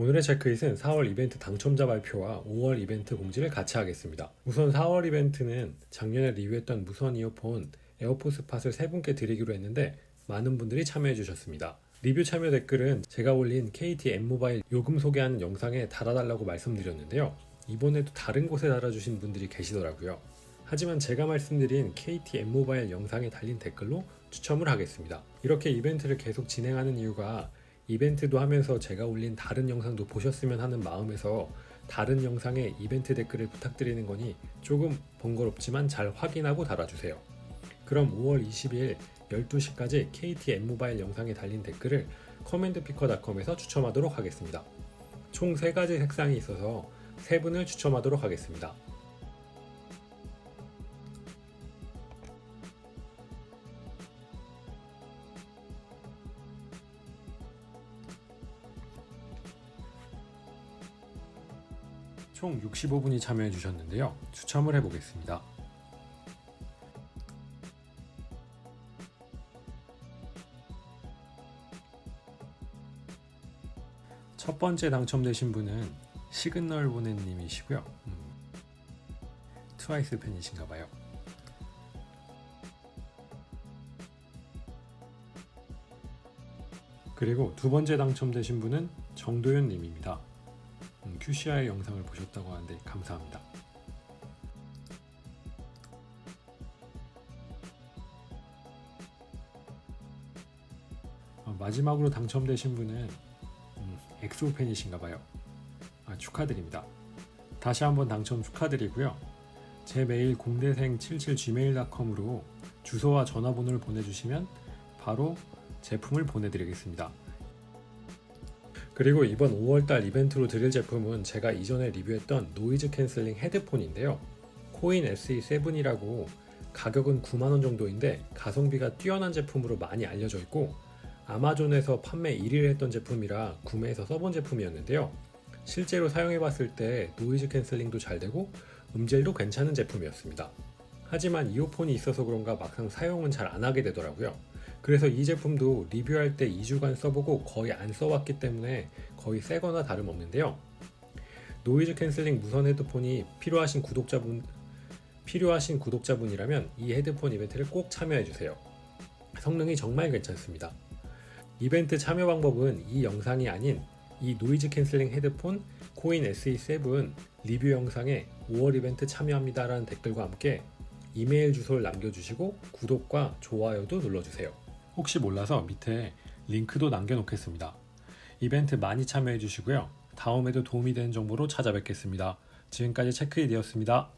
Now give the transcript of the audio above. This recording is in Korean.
오늘의 체크잇은 4월 이벤트 당첨자 발표와 5월 이벤트 공지를 같이 하겠습니다. 우선 4월 이벤트는 작년에 리뷰했던 무선 이어폰 에어포스 팟을 세 분께 드리기로 했는데 많은 분들이 참여해 주셨습니다. 리뷰 참여 댓글은 제가 올린 KT M모바일 요금 소개하는 영상에 달아달라고 말씀드렸는데요. 이번에도 다른 곳에 달아주신 분들이 계시더라고요. 하지만 제가 말씀드린 KT M모바일 영상에 달린 댓글로 추첨을 하겠습니다. 이렇게 이벤트를 계속 진행하는 이유가 이벤트도 하면서 제가 올린 다른 영상도 보셨으면 하는 마음에서 다른 영상에 이벤트 댓글을 부탁드리는 거니 조금 번거롭지만 잘 확인하고 달아주세요. 그럼 5월 22일 12시까지 KT M모바일 영상에 달린 댓글을 커맨드피커닷컴에서 추첨하도록 하겠습니다. 총 3가지 색상이 있어서 3분을 추첨하도록 하겠습니다. 총 65분이 참여해 주셨는데요. 추첨을 해보겠습니다. 첫 번째 당첨되신 분은 시그널 보내님이시고요. 음, 트와이스 팬이신가 봐요. 그리고 두 번째 당첨되신 분은 정도현 님입니다. 음, QCI 영상을 보셨다고 하는데 감사합니다. 어, 마지막으로 당첨되신 분은 음, 엑소 팬이신가 봐요. 아, 축하드립니다. 다시 한번 당첨 축하드리고요. 제 메일 공대생 77gmail.com으로 주소와 전화번호를 보내주시면 바로 제품을 보내드리겠습니다. 그리고 이번 5월달 이벤트로 드릴 제품은 제가 이전에 리뷰했던 노이즈 캔슬링 헤드폰인데요. 코인 SE7이라고 가격은 9만원 정도인데 가성비가 뛰어난 제품으로 많이 알려져 있고 아마존에서 판매 1위를 했던 제품이라 구매해서 써본 제품이었는데요. 실제로 사용해 봤을 때 노이즈 캔슬링도 잘 되고 음질도 괜찮은 제품이었습니다. 하지만 이어폰이 있어서 그런가 막상 사용은 잘 안 하게 되더라고요. 그래서 이 제품도 리뷰할 때 2주간 써보고 거의 안 써봤기 때문에 거의 새거나 다름없는데요. 노이즈 캔슬링 무선 헤드폰이 필요하신 구독자분 필요하신 구독자분이라면 이 헤드폰 이벤트를 꼭 참여해 주세요. 성능이 정말 괜찮습니다. 이벤트 참여 방법은 이 영상이 아닌 이 노이즈 캔슬링 헤드폰 코인 SE7 리뷰 영상에 5월 이벤트 참여합니다라는 댓글과 함께 이메일 주소를 남겨주시고 구독과 좋아요도 눌러주세요. 혹시 몰라서 밑에 링크도 남겨놓겠습니다. 이벤트 많이 참여해 주시고요. 다음에도 도움이 되는 정보로 찾아뵙겠습니다. 지금까지 체크이되었습니다.